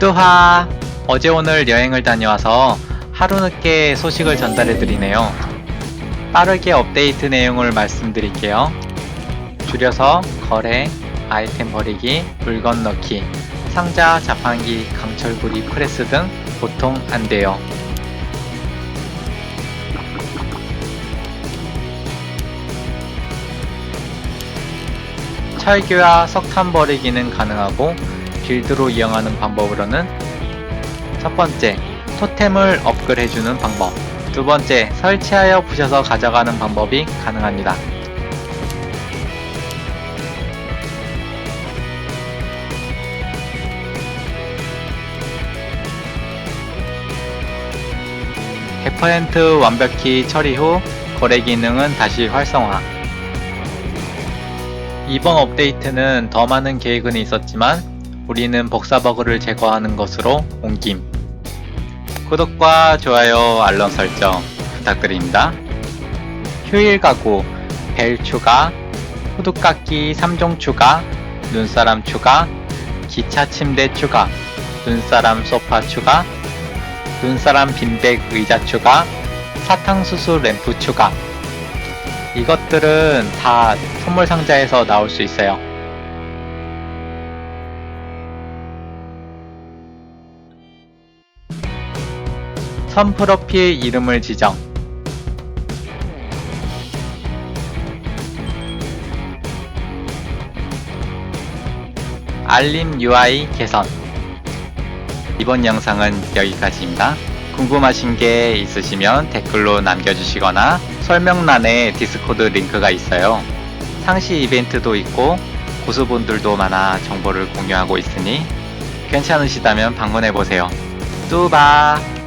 뚜하! 어제 오늘 여행을 다녀와서 하루 늦게 소식을 전달해 드리네요. 빠르게 업데이트 내용을 말씀드릴게요. 줄여서 거래, 아이템 버리기, 물건 넣기, 상자, 자판기, 강철구리, 프레스 등 보통 안 돼요. 철교와 석탄 버리기는 가능하고 빌드로 이용하는 방법으로는 첫 번째, 토템을 업글해주는 방법. 두 번째, 설치하여 부셔서 가져가는 방법이 가능합니다. (100%) 완벽히 처리 후 거래 기능은 다시 활성화 이번 업데이트는 더 많은 계획은 있었지만 우리는 복사 버그를 제거하는 것으로 옮김. 구독과 좋아요, 알람 설정 부탁드립니다. 휴일 가구, 벨 추가, 후드 깎기 3종 추가, 눈사람 추가, 기차 침대 추가, 눈사람 소파 추가, 눈사람 빈백 의자 추가, 사탕수수 램프 추가. 이것들은 다 선물 상자에서 나올 수 있어요. 선 프로필 이름을 지정. 알림 UI 개선. 이번 영상은 여기까지입니다. 궁금하신 게 있으시면 댓글로 남겨주시거나 설명란에 디스코드 링크가 있어요. 상시 이벤트도 있고 고수분들도 많아 정보를 공유하고 있으니 괜찮으시다면 방문해보세요. 뚜바!